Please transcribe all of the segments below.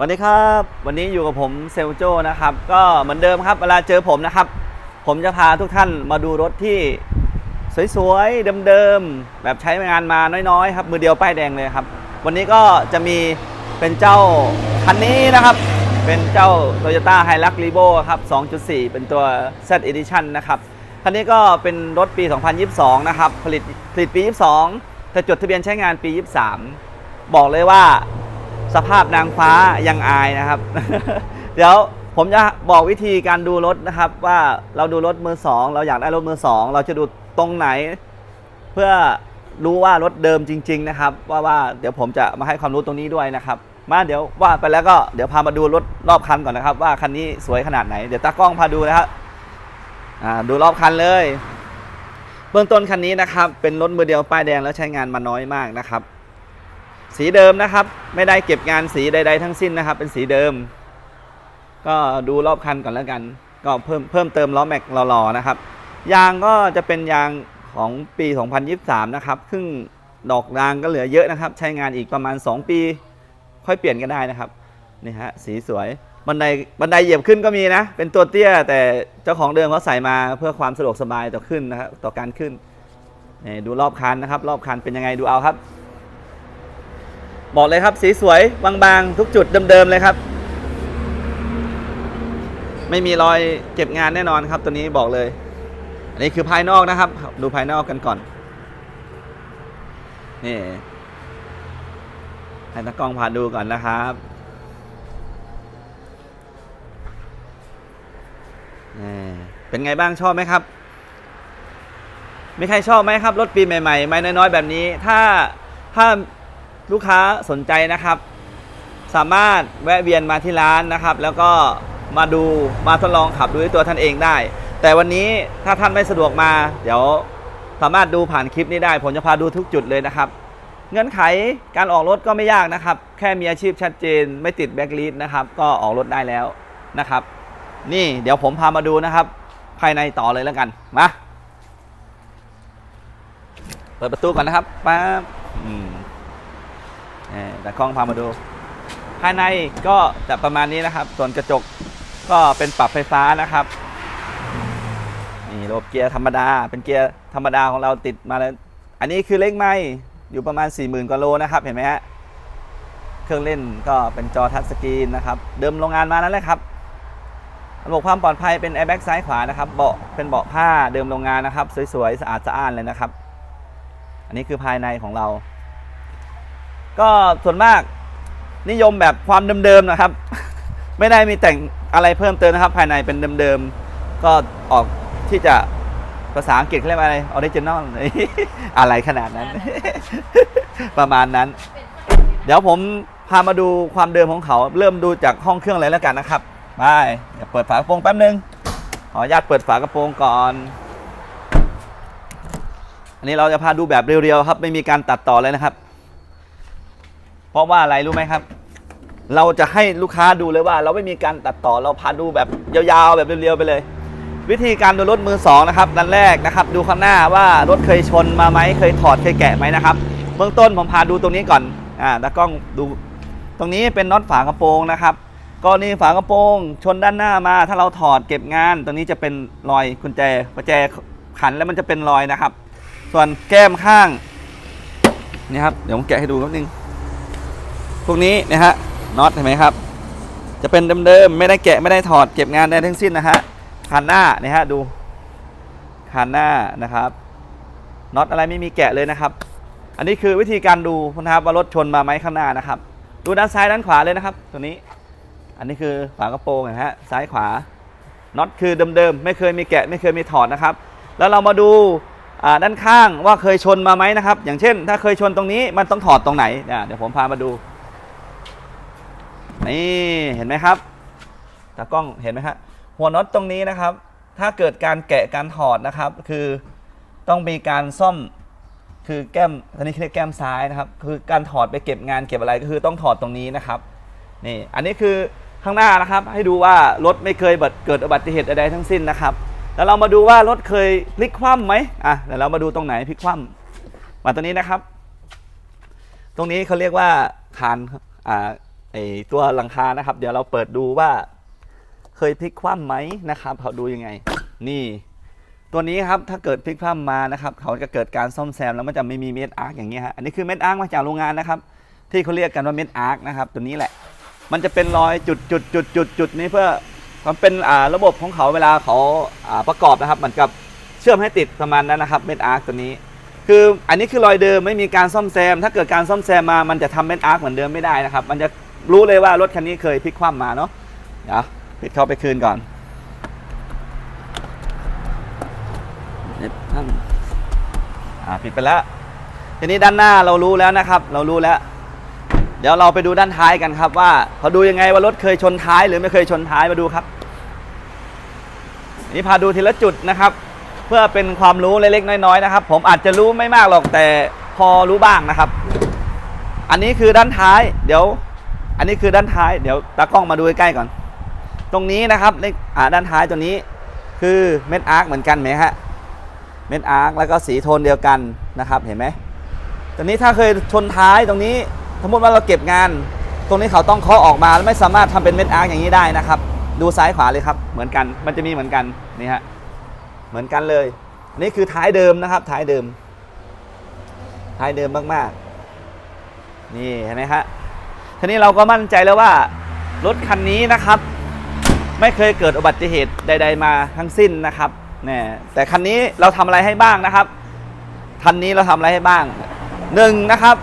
สวัสดีครับวันนี้อยู่กับผมเซลโจนะครับ ก็เหมือนเดิมครับเวลาเจอผมนะครับ ผมจะพาทุกท่านมาดูรถที่สวยๆเดิมๆแบบใช้งานมาน้อยๆครับมือเดียวป้ายแดงเลยครับ วันนี้ก็จะมีเป็นเจ้าคันนี้นะครับ เป็นเจ้า Toyota Hilux Revo ครับ 2.4 เป็นตัว Z Edition นะครับคันนี้ก็เป็นรถปี 2022 นะครับ ผลิตผลิตปี 22 แต่จดทะเบียนใช้งานปี 23 บอกเลยว่า สภาพนางฟ้ายังอายนะครับ เดี๋ยวผมจะบอกวิธีการดูรถนะครับ ว่าเราดูรถมือสองเราอยากได้รถมือสองเราจะดูตรงไหน เพื่อรู้ว่ารถเดิมจริง ๆ นะครับ ว่าว่าเดี๋ยวผมจะมาให้ความรู้ตรงนี้ด้วยนะครับ มาเดี๋ยวว่าไปแล้วก็เดี๋ยวพามาดูรถรอบคันก่อนนะครับ ว่าคันนี้สวยขนาดไหนเดี๋ยวตากล้องพาดูนะครับดูรอบคันเลย เบื้องต้นคันนี้นะครับ เป็นรถมือเดียวป้ายแดงแล้วใช้งานมาน้อยมากนะครับ สีเดิมนะครับ ไม่ได้เก็บงานสีใด ๆ ทั้งสิ้นนะครับ เป็นสีเดิม ก็ดูรอบคันก่อนแล้วกัน ก็เพิ่มเพิ่มเติมล้อแม็กหล่อๆนะครับ ยางก็จะเป็นยางของปี 2023 นะครับซึ่งดอกยางก็เหลือเยอะนะครับ ใช้งานอีกประมาณ 2 ปี ค่อยเปลี่ยนก็ได้นะครับนี่ฮะสีสวยบันไดบันไดเหยียบขึ้นก็มีนะ เป็นตัวเตี้ย แต่เจ้าของเดิมเขาใส่มาเพื่อความสะดวกสบายต่อขึ้นนะครับต่อการขึ้นนี่ดูรอบคันนะครับ รอบคันเป็นยังไงดูเอาครับ บอกเลยครับ สีสวยบางๆ ทุกจุดเดิมๆเลยครับ ไม่มีรอยเก็บงานแน่นอนครับตัวนี้บอกเลย อันนี้คือภายนอกนะครับ ดูภายนอกกันก่อน นี่ให้ตากล้องพาดูก่อนนะครับนี่เป็นไงบ้างชอบไหมครับ มีใครชอบไหมครับ รถปีใหม่ๆ ไม่น้อยๆ แบบนี้ ถ้าถ้า ลูกค้าสนใจนะครับ สามารถแวะเวียนมาที่ร้านนะครับ แล้วก็มาดูมาทดลองขับดูด้วยตัวท่านเองได้ แต่วันนี้ถ้าท่านไม่สะดวกมา เดี๋ยวสามารถดูผ่านคลิปนี้ได้ผมจะพาดูทุกจุดเลยนะครับ เงื่อนไขการออกรถก็ไม่ยากนะครับ แค่มีอาชีพชัดเจน ไม่ติดแบ็กลีดนะครับ ก็ออกรถได้แล้วนะครับ นี่เดี๋ยวผมพามาดูนะครับ ภายในต่อเลยแล้วกันมาเปิดประตูก่อนนะครับป๊าบอืม แต่กล้องพามาดู ภายในก็จะประมาณนี้นะครับ ส่วนกระจกก็เป็นปรับไฟฟ้านะครับนี่ระบบเกียร์ธรรมดา เป็นเกียร์ธรรมดาของเราติดมาแล้ว อันนี้คือเล็กไม่อยู่ประมาณ 40,000กว่าโลนะครับเห็นไหมฮะเครื่องเล่นก็เป็นจอทัชสกรีนนะครับ เดิมโรงงานมานั่นแหละครับระบบความปลอดภัยเป็นแอร์แบ็กซ้ายขวานะครับเบาะเป็นเบาะผ้าเดิมโรงงานนะครับ สวยๆ สะอาดสะอ้านเลยนะครับ อันนี้คือภายในของเรา ก็ส่วนมากนิยมแบบความเดิมๆนะครับ ไม่ได้มีแต่งอะไรเพิ่มเติมนะครับ ภายในเป็นเดิมๆก็ออกที่จะภาษาอังกฤษเขาเรียกว่าอะไรออริจินอลอะไรขนาดนั้น ประมาณนั้น เดี๋ยวผมพามาดูความเดิมของเขา เริ่มดูจากห้องเครื่องเลยแล้วกันนะครับไปเดี๋ยวเปิดฝากระโปรงแป๊บนึงขออนุญาตเปิดฝากระโปรงก่อน อันนี้เราจะพาดูแบบเรียวๆครับ ไม่มีการตัดต่อเลยนะครับ เพราะว่าอะไรรู้ไหมครับ เราจะให้ลูกค้าดูเลยว่า เราไม่มีการตัดต่อเราพาดูแบบยาวๆ แบบเรียวๆไปเลย วิธีการดูรถมือสองนะครับดันแรกนะครับ ดูข้างหน้าว่ารถเคยชนมาไหมเคยถอดเคยแกะไหมนะครับเบื้องต้นผมพาดูตรงนี้ก่อนอ่าตากล้องดู ตรงนี้เป็นน็อตฝากระโปรงนะครับกรณีฝากระโปรงชนด้านหน้ามา ถ้าเราถอดเก็บงาน ตรงนี้จะเป็นรอยกุญแจกุญแจขันแล้วมันจะเป็นรอยนะครับ ส่วนแก้มข้างนี่ครับเดี๋ยวผมแกะให้ดูนิดนึง วกนี้นะฮะน็อตเห็นไหมครับ จะเป็นเดิมๆไม่ได้แกะไม่ได้ถอดเก็บงานได้ทั้งสิ้นนะฮะคันหน้านี่ฮะดูคันหน้านะครับน็อตอะไรไม่มีแกะเลยนะครับ อันนี้คือวิธีการดูนะครับว่ารถชนมาไหมข้างหน้านะครับ ดูด้านซ้ายด้านขวาเลยนะครับ ตัวนี้ อันนี้คือฝากระโปรงนะฮะซ้ายขวาน็อตคือเดิมๆไม่เคยมีแกะไม่เคยมีถอดนะครับ แล้วเรามาดูด้านข้างว่าเคยชนมาไหมนะครับ อย่างเช่น ถ้าเคยชนตรงนี้มันต้องถอดตรงไหนเดี๋ยวผมพามาดู นี่เห็นไหมครับตากล้องเห็นไหมฮะหัวน็อตตรงนี้นะครับ ถ้าเกิดการแกะการถอดนะครับ คือต้องมีการซ่อมคือแก้มอันนี้เรียกแก้มซ้ายนะครับ คือการถอดไปเก็บงานเก็บอะไรก็คือต้องถอดตรงนี้นะครับนี่อันนี้คือข้างหน้านะครับ ให้ดูว่ารถไม่เคยเกิดอุบัติเหตุใดๆทั้งสิ้นนะครับ แล้วเรามาดูว่ารถเคยพลิกคว่ำไหมอะเดี๋ยวเรามาดูตรงไหนพลิกคว่ำมาตรงนี้นะครับ ตรงนี้เขาเรียกว่าคานอ่า ไอตัวหลังคานะครับ เดี๋ยวเราเปิดดูว่า เคยพลิกคว่ำไหมนะครับเขาดูยังไง นี่ ตัวนี้ครับถ้าเกิดพลิกคว่ำมานะครับ เขาจะเกิดการซ่อมแซมแล้วมันจะไม่มีเม็ดอาร์คอย่างเงี้ยฮะอันนี้คือเม็ดอาร์คมาจากโรงงานนะครับ ที่เขาเรียกกันว่าเม็ดอาร์คนะครับ ตัวนี้แหละ มันจะเป็นรอยจุดจุดจุดจุดจุดนี้เพื่อมันเป็นอ่าระบบของเขาเวลาเขาอ่าประกอบนะครับเหมือนกับเชื่อมให้ติดประมาณนั้นนะครับเม็ดอาร์คตัวนี้ คืออันนี้คือรอยเดิมไม่มีการซ่อมแซม ถ้าเกิดการซ่อมแซมมามันจะทำเม็ดอาร์คเหมือนเดิมไม่ได้นะครับ มันจะ รู้เลยว่ารถคันนี้เคยพลิกคว่ำมาเนาะเดี๋ยวปิดเข้าไปคืนก่อนเน็บนั่นอ่าปิดไปแล้วทีนี้ด้านหน้าเรารู้แล้วนะครับ เรารู้แล้ว เดี๋ยวเราไปดูด้านท้ายกันครับว่าเขาดูยังไงว่ารถเคยชนท้ายหรือไม่เคยชนท้ายมาดูครับนี่พาดูทีละจุดนะครับ เพื่อเป็นความรู้เล็กๆน้อยๆนะครับ ผมอาจจะรู้ไม่มากหรอกแต่พอรู้บ้างนะครับ อันนี้คือด้านท้าย เดี๋ยว อันนี้คือด้านท้ายเดี๋ยวตากล้องมาดูใกล้ๆก่อน ตรงนี้นะครับเลขอ่าด้านท้ายตัวนี้คือเม็ดอาร์คเหมือนกันไหมฮะเม็ดอาร์คแล้วก็สีโทนเดียวกันนะครับเห็นไหมตัวนี้ถ้าเคยชนท้ายตรงนี้สมมติว่าเราเก็บงาน ตรงนี้เขาต้องเคาะออกมาแล้วไม่สามารถทำเป็นเม็ดอาร์คอย่างนี้ได้นะครับ ดูซ้ายขวาเลยครับเหมือนกันมันจะมีเหมือนกันนี่ฮะเหมือนกันเลยนี่คือท้ายเดิมนะครับท้ายเดิม ท้ายเดิมมากๆ นี่เห็นไหมฮะ ทีนี้เราก็มั่นใจแล้วว่ารถคันนี้นะครับ ไม่เคยเกิดอุบัติเหตุใด ๆ มาทั้งสิ้นนะครับเนี่ยแต่คันนี้เราทำอะไรให้บ้างนะครับคันนี้เราทำอะไรให้บ้างหนึ่งนะครับ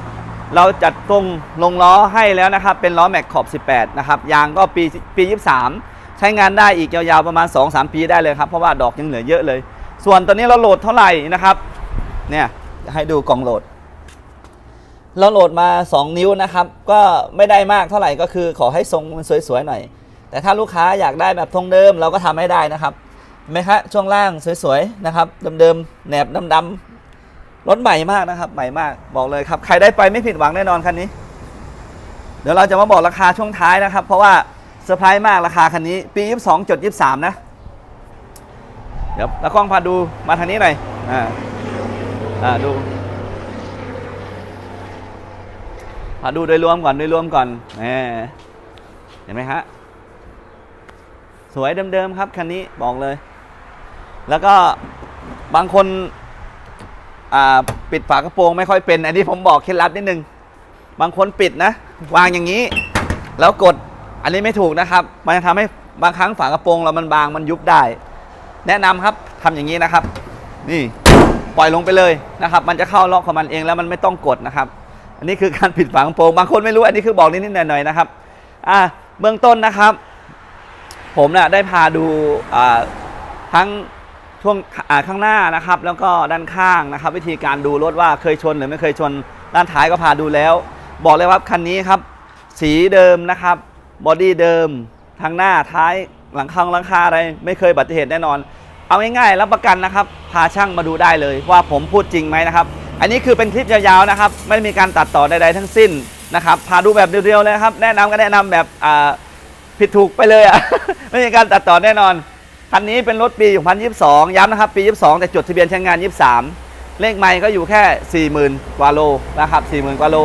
เราจัดตรงลงล้อให้แล้วนะครับ เป็นล้อแม็กขอบ 18 นะครับยางก็ปีปี 23 ใช้งานได้อีกยาวๆประมาณ 2-3 ปีได้เลยครับเพราะว่าดอกยังเหลือเยอะเลย ส่วนตอนนี้เราโหลดเท่าไหร่นะครับเนี่ยจะให้ดูกล่องโหลด เราโหลดมา 2 นิ้วนะครับ ก็ไม่ได้มากเท่าไหร่ก็คือขอให้ทรงมันสวยๆหน่อย แต่ถ้าลูกค้าอยากได้แบบทรงเดิมเราก็ทำให้ได้นะครับเห็นไหมคะช่วงล่างสวยๆนะครับเดิมๆแหนบดำๆรถใหม่มากนะครับ ใหม่มากบอกเลยครับใครได้ไปไม่ผิดหวังแน่นอนคันนี้ เดี๋ยวเราจะมาบอกราคาช่วงท้ายนะครับ เพราะว่าเซอร์ไพรส์มากราคาคันนี้ปี 22จด23 นะ เดี๋ยวตากล้องพาดูมาทางนี้หน่อยอ่าอ่าดู พา ดูโดยรวมก่อนโดยรวมก่อนเห็นไหมฮะสวยเดิมๆครับคันนี้บอกเลย แล้วก็บางคนปิดฝากระโปรงไม่ค่อยเป็น อันนี้ผมบอกเคล็ดลับนิดนึง บางคนปิดนะ วางอย่างนี้ แล้วกดอันนี้ไม่ถูกนะครับ มันจะทำให้บางครั้งฝากระโปรงเรามันบางมันยุบได้ แนะนำครับทำอย่างนี้นะครับ นี่ปล่อยลงไปเลยนะครับ มันจะเข้าล็อกของมันเองแล้วมันไม่ต้องกดนะครับ อันนี้คือการปิดฝากระโปรงบางคนไม่รู้อันนี้คือบอกนิดๆหน่อยๆนะครับอ่าเบื้องต้นนะครับ ผมน่ะได้พาดูอ่าทั้งช่วงอ่าข้างหน้านะครับ แล้วก็ด้านข้างนะครับ วิธีการดูรถว่าเคยชนหรือไม่เคยชน ด้านท้ายก็พาดูแล้ว บอกเลยว่าคันนี้ครับ สีเดิมนะครับบอดี้เดิมทางหน้าท้ายหลังคาหลังคาอะไรไม่เคยอุบัติเหตุแน่นอน เอาง่ายๆรับประกันนะครับ พาช่างมาดูได้เลยว่าผมพูดจริงไหมนะครับ อันนี้คือเป็นคลิปยาวๆนะครับ ไม่มีการตัดต่อใดๆทั้งสิ้นนะครับพาดูแบบเรียวๆเลยครับ แนะนำก็แนะนำแบบผิดถูกไปเลยอะไม่มีการตัดต่อแน่นอน คันนี้เป็นรถปี 2022 ย้ำนะครับ ปี 22 แต่จดทะเบียนใช้งาน 23 เลขไม่ก็อยู่แค่ 40,000 กว่าโลนะครับ 40,000 กว่าโล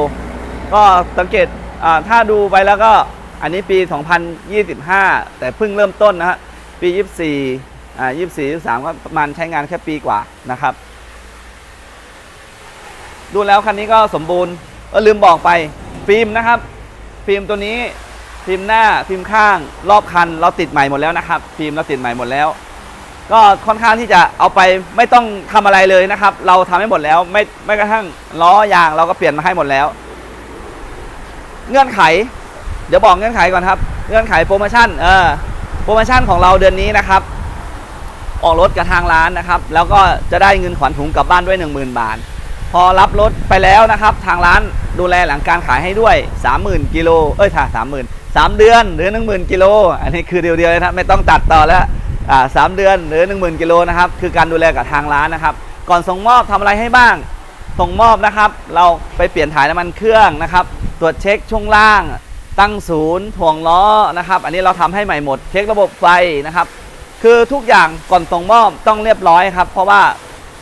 ก็สังเกตถ้าดูไปแล้วก็อันนี้ปี 2025 แต่เพิ่งเริ่มต้นนะฮะปี 24อ่า24 23 ก็ประมาณใช้งานแค่ปีกว่านะครับ ดูแล้วคันนี้ก็สมบูรณ์เออลืมบอกไป ฟิล์มนะครับ ฟิล์มตัวนี้ฟิล์มหน้าฟิล์มข้าง รอบคันเราติดใหม่หมดแล้วนะครับ ฟิล์มเราติดใหม่หมดแล้ว ก็ค่อนข้างที่จะเอาไปไม่ต้องทำอะไรเลยนะครับ เราทำให้หมดแล้วไม่ไม่กระทั่งล้อยางเราก็เปลี่ยนมาให้หมดแล้ว เงื่อนไข เดี๋ยวบอกเงื่อนไขก่อนครับ เงื่อนไขโปรโมชั่นเออโปรโมชั่นของเราเดือนนี้นะครับออกรถกับทางร้านนะครับ แล้วก็จะได้เงินขวัญถุงกลับบ้านด้วย 10,000 บาท พอรับรถไปแล้วนะครับ ทางร้านดูแลหลังการขายให้ด้วย 30,000กิโลเอ้ยถ้า30,000 3เดือนหรือ 10,000กิโลอันนี้คือเดียวๆเลยนะไม่ต้องตัดต่อแล้วอ่าสามเดือนหรือ 10,000กิโลนะครับคือการดูแลกับทางร้านนะครับ ก่อนส่งมอบทำอะไรให้บ้าง ส่งมอบนะครับ เราไปเปลี่ยนถ่ายน้ำมันเครื่องนะครับ ตรวจเช็คช่วงล่าง ตั้งศูนย์ถ่วงล้อนะครับ อันนี้เราทำให้ใหม่หมด เช็คระบบไฟนะครับ คือทุกอย่างก่อนส่งมอบต้องเรียบร้อยครับ เพราะว่า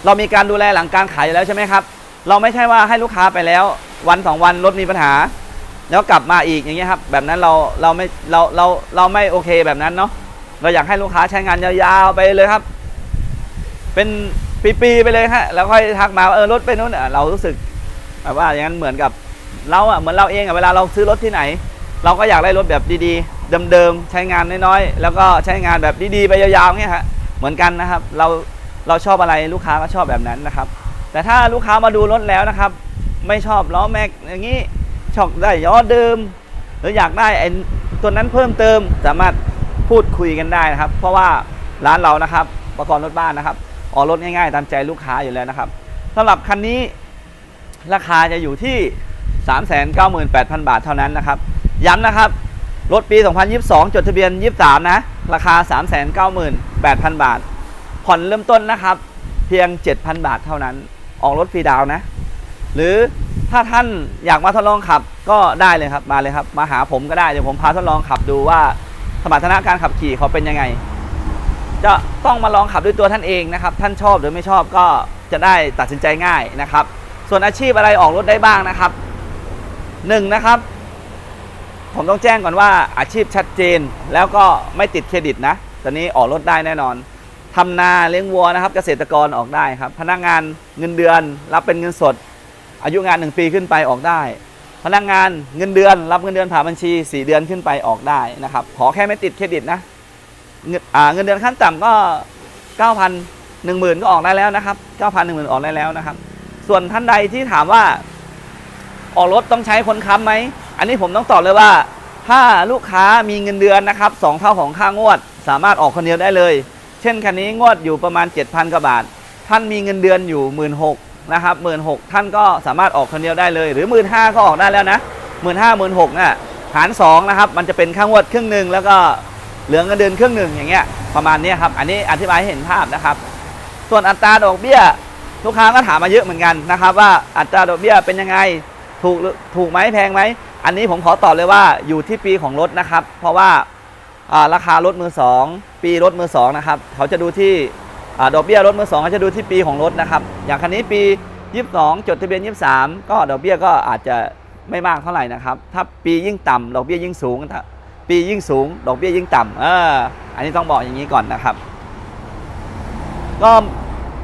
เรามีการดูแลหลังการขายอยู่แล้วใช่ไหมครับ เราไม่ใช่ว่าให้ลูกค้าไปแล้ว วันสองวันรถมีปัญหา แล้วกลับมาอีกอย่างเงี้ยครับ แบบนั้นเราเราไม่เราเราเราไม่โอเคแบบนั้นเนาะเราอยากให้ลูกค้าใช้งานยาวๆไปเลยครับ เป็นปีๆไปเลยฮะแล้วค่อยทักมาว่าเออรถไปนู้นอะเรารู้สึกแบบว่าอย่างนั้นเหมือนกับเราอะเหมือนเราเองอะเวลาเราซื้อรถที่ไหน เราก็อยากได้รถแบบดีๆเดิมๆใช้งานน้อยๆแล้วก็ใช้งานแบบดีๆไปยาวๆเงี้ยฮะเหมือนกันนะครับ เราเราชอบอะไรลูกค้าก็ชอบแบบนั้นนะครับ แต่ถ้าลูกค้ามาดูรถแล้วนะครับ ไม่ชอบล้อแม็กอย่างนี้ชอบได้ย้อเดิม หรืออยากได้ไอ้ตัวนั้นเพิ่มเติมสามารถพูดคุยกันได้นะครับ เพราะว่าร้านเรานะครับประกอบรถบ้านนะครับออกรถง่ายๆ ตามใจลูกค้าอยู่แล้วนะครับสำหรับคันนี้ราคาจะอยู่ที่ 398,000 บาทเท่านั้นนะครับ ย้ำนะครับ รถปี 2022 จดทะเบียน 23 นะ ราคา 398,000 บาท ผ่อนเริ่มต้นนะครับ เพียง 7,000 บาทเท่านั้น ออกรถฟรีดาวน์นะ หรือถ้าท่านอยากมาทดลองขับก็ได้เลยครับมาเลยครับ มาหาผมก็ได้เดี๋ยวผมพาทดลองขับดูว่าสมรรถนะการขับขี่เขาเป็นยังไง จะต้องมาลองขับด้วยตัวท่านเองนะครับ ท่านชอบหรือไม่ชอบก็จะได้ตัดสินใจง่ายนะครับ ส่วนอาชีพอะไรออกรถได้บ้างนะครับหนึ่งนะครับ ผมต้องแจ้งก่อนว่าอาชีพชัดเจนแล้วก็ไม่ติดเครดิตนะตอนนี้ออกรถได้แน่นอน ทำนาเลี้ยงวัวนะครับ เกษตรกรออกได้ครับ พนักงานเงินเดือนรับเป็นเงินสด อายุงาน 1 ปีขึ้นไปออกได้ พนักงานเงินเดือน รับเงินเดือนผ่านบัญชี 4 เดือนขึ้นไปออกได้นะครับ ขอแค่ไม่ติดเครดิตนะเงินเงินเดือนขั้นต่ำก็ 9,000 10,000 ก็ออกได้แล้วนะครับ 9,000 10,000 ออกได้แล้วนะครับ ส่วนท่านใดที่ถามว่าออกรถต้องใช้คนค้ำไหม อันนี้ผมต้องตอบเลยว่า ถ้าลูกค้ามีเงินเดือนนะครับสองเท่าของค่างวด สามารถออกคนเดียวได้เลย เช่นคันนี้งวดอยู่ประมาณ 7,000กว่าบาท ท่านมีเงินเดือนอยู่ 1 6ื่นนะครับหมื่นหท่านก็สามารถออกคนเดียวได้เลย หรือ 1 5ื่นก็ออกได้แล้วนะหมื่นห้าหมื่นหกน่ะหาร2นะครับมันจะเป็นค่างวดครึ่งหนึ่งแล้วก็เหลือเงินเดือนครึ่งหนึ่งอย่างเงี้ยประมาณนี้ครับอันนี้อธิบายให้เห็นภาพนะครับ ส่วนอัตราดอกเบี้ยลูกค้าก็ถามมาเยอะเหมือนกันนะครับว่าอัตราดอกเบี้ยเป็นยังไงถูกหรือถูกไหมแพงไหมอันนี้ผมขอตอบเลยว่าอยู่ที่ปีของรถนะครับ เพราะว่าราคารถมือสอง ปีรถมือสองนะครับเขาจะดูที่ดอกเบี้ยรถมือสองเขาจะดูที่ปีของรถนะครับอย่างคันนี้ปี 22 จดทะเบียน 23 ก็ดอกเบี้ยก็อาจจะไม่มากเท่าไหร่นะครับถ้าปียิ่งต่ำดอกเบี้ยยิ่งสูง ปียิ่งสูง ดอกเบี้ยยิ่งต่ำเอออันนี้ต้องบอกอย่างนี้ก่อนนะครับ ก็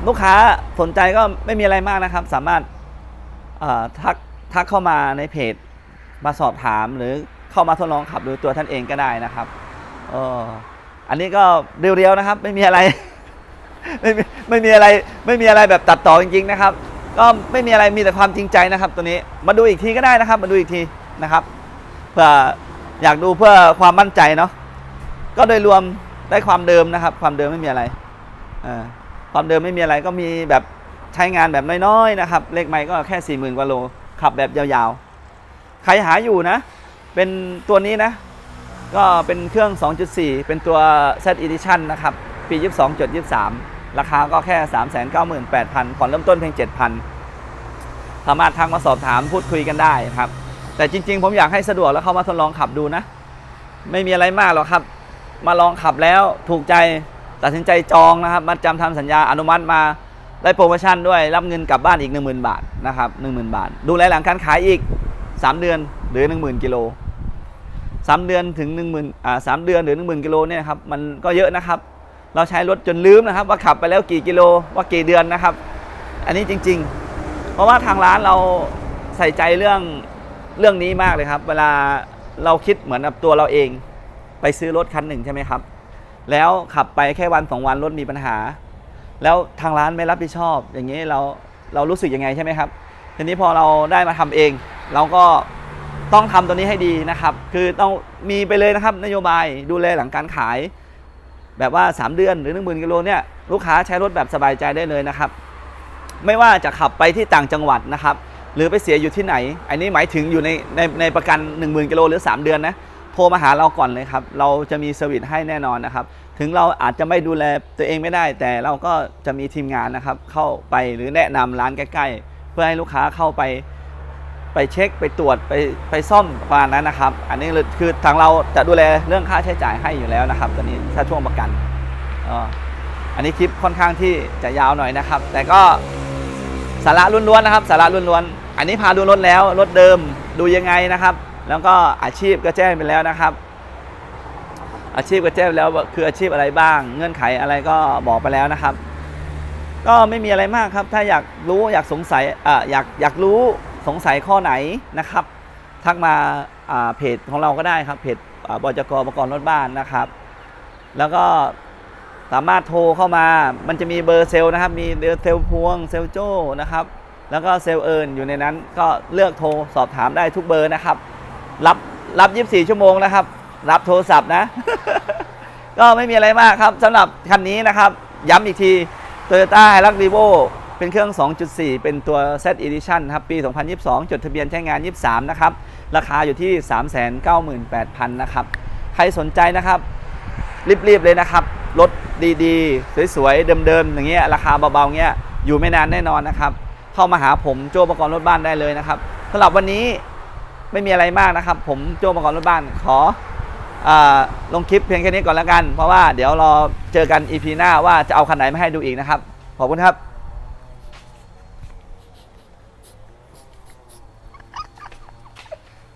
ลูกค้าสนใจก็ไม่มีอะไรมากนะครับ สามารถทักทักเข้ามาในเพจมาสอบถามหรือเข้ามาทดลองขับดยตัวท่านเองก็ได้นะครับเออ อันนี้ก็เรียวๆนะครับ ไม่มีอะไร ไม่มีไม่มีอะไรไม่มีอะไรแบบตัดต่อจริง ๆ นะครับ ก็ไม่มีอะไรมีแต่ความจริงใจนะครับ ตัวนี้มาดูอีกทีก็ได้นะครับ มาดูอีกทีนะครับ เพื่ออยากดูเพื่อความมั่นใจเนาะก็โดยรวมได้ความเดิมนะครับ ความเดิมไม่มีอะไรอความเดิมไม่มีอะไรก็มีแบบใช้งานแบบน้อยๆนะครับ เลขไม้ก็แค่4 0,000กว่าโลขับแบบยาวๆ ใครหาอยู่นะ เป็นตัวนี้นะ ก็เป็นเครื่อง 2.4 เป็นตัว Z Edition นะครับ ปี 22.23 ราคาก็แค่ 398,000 ผ่อนเริ่มต้นเพียง 7,000 สามารถทางมาสอบถามพูดคุยกันได้ครับ แต่จริง ๆ ผมอยากให้สะดวกแล้วเข้ามาทดลองขับดูนะ ไม่มีอะไรมากหรอกครับ มาลองขับแล้วถูกใจตัดสินใจจองนะครับมาจำทำสัญญาอนุมัติมาได้โปรโมชั่นด้วยรับเงินกลับบ้านอีก 10,000 บาทนะครับ10,000 บาท ดูแลหลังการขายอีก 3 เดือนหรือ 10,000 กิโล สามเดือนถึง1 0,000อ่าสามเดือนหรือ1 0,000กิโลเนี่ยครับมันก็เยอะนะครับ เราใช้รถจนลืมนะครับ ว่าขับไปแล้วกี่กิโลว่ากี่เดือนนะครับ อันนี้จริง ๆ เพราะว่าทางร้านเราใส่ใจเรื่องเรื่องนี้มากเลยครับ เวลาเราคิดเหมือนกับตัวเราเอง ไปซื้อรถคันหนึ่งใช่ไหมครับ แล้วขับไปแค่วันสองวันรถมีปัญหา แล้วทางร้านไม่รับผิดชอบ อย่างนี้เราเรารู้สึกยังไงใช่ไหมครับทีนี้พอเราได้มาทำเอง เราก็ ต้องทำตัวนี้ให้ดีนะครับ คือต้องมีไปเลยนะครับ นโยบายดูแลหลังการขาย แบบว่า 3 เดือนหรือ 1 0,000กิโลเนี่ยลูกค้าใช้รถแบบสบายใจได้เลยนะครับ ไม่ว่าจะขับไปที่ต่างจังหวัดนะครับ หรือไปเสียอยู่ที่ไหน อันนี้หมายถึงอยู่ในในในประกัน 10,000กิโลหรือ 3 เดือนนะโทรมาหาเราก่อนเลยครับ เราจะมีเซอร์วิสให้แน่นอนนะครับ ถึงเราอาจจะไม่ดูแลตัวเองไม่ได้ แต่เราก็จะมีทีมงานนะครับ เข้าไปหรือแนะนำร้านใกล้ๆ เพื่อให้ลูกค้าเข้าไป ไปเช็คไปตรวจไปไปซ่อมประมาณนั้นนะครับ อันนี้คือทางเราจะดูแลเรื่องค่าใช้จ่ายให้อยู่แล้วนะครับตอนนี้ถ้าช่วงประกันอันนี้คลิปค่อนข้างที่จะยาวหน่อยนะครับ แต่ก็สาระล้วนๆนะครับ สาระล้วนๆอันนี้พาดูรถแล้วรถเดิมดูยังไงนะครับ แล้วก็อาชีพก็แจ้งไปแล้วนะครับ อาชีพก็แจ้งแล้วคืออาชีพอะไรบ้าง เงื่อนไขอะไรก็บอกไปแล้วนะครับ ก็ไม่มีอะไรมากครับ ถ้าอยากรู้อยากสงสัยอ่าอยากอยากรู้ สงสัยข้อไหนนะครับ ทักมาเพจของเราก็ได้ครับเพจบจกบกรรถบ้านนะครับ แล้วก็สามารถโทรเข้ามา มันจะมีเบอร์เซลนะครับ มีเซลพวง เซลโจ้นะครับ แล้วก็เซลเอิญอยู่ในนั้น ก็เลือกโทรสอบถามได้ทุกเบอร์นะครับ รับรับ 24 ชั่วโมงนะครับ รับโทรศัพท์นะ ก็ไม่มีอะไรมากครับสำหรับคันนี้นะครับ ย้ำอีกที Toyota h i l u x r e v o เป็นเครื่อง 2.4 เป็นตัว Z Edition ครับ ปี 2022 จดทะเบียนใช้งาน 23 นะครับ ราคาอยู่ที่ 398,000 นะครับ ใครสนใจนะครับ รีบ ๆ เลยนะครับ รถดีๆ สวย ๆ เดิม ๆ อย่างเงี้ย ราคาเบา ๆ เงี้ย อยู่ไม่นานแน่นอนนะครับ เข้ามาหาผมโจ้ประกรณ์รถบ้านได้เลยนะครับสำหรับวันนี้ไม่มีอะไรมากนะครับ ผมโจ้ประกรณ์รถบ้านขออลงคลิปเพียงแค่นี้ก่อนแล้วกัน เพราะว่าเดี๋ยวรอเจอกัน EP หน้าว่าจะเอาคันไหนมาให้ดูอีกนะครับ ขอบคุณครับ